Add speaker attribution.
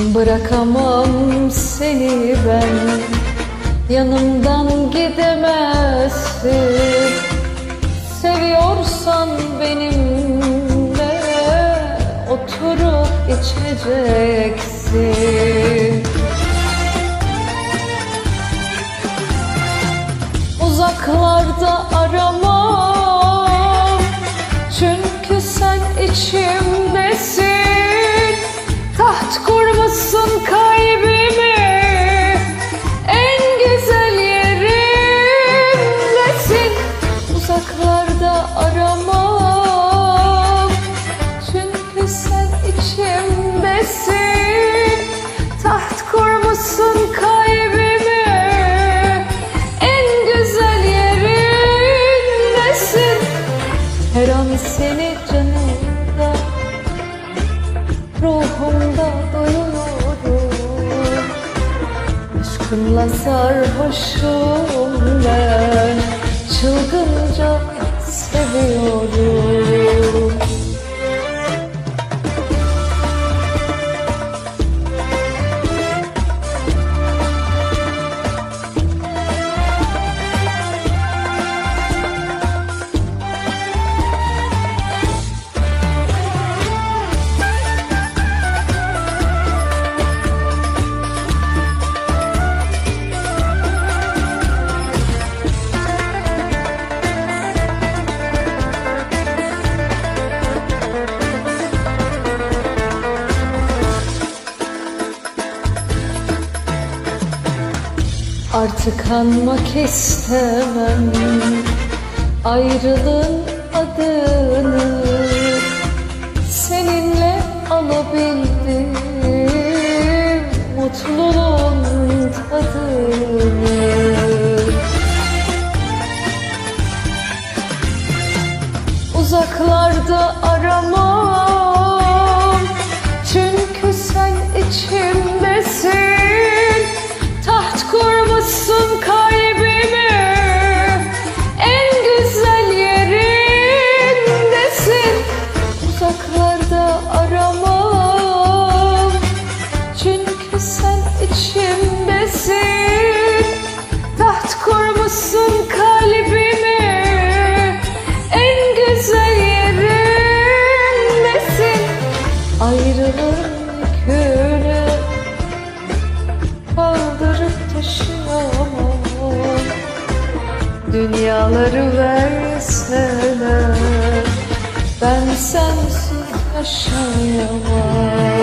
Speaker 1: Bırakamam seni ben. Yanımdan gidemezsin. Seviyorsan benimle Oturup içeceksin. Uzaklarda aramam Her an seni canımda Ruhumda duyuyorum Aşkınla sarhoşum ben Çılgınca seviyorum Artık anmak istemem. Ayrılığın adını Seninle alabildim. Mutluluğun tadını. Uzaklarda aramam içimdesin. Taht kurmuşsun kalbimi En güzel yerindesin. Ayrılığın yükünü Kaldırıp taşıyamam Dünyaları verseler Ben sensiz yaşayamam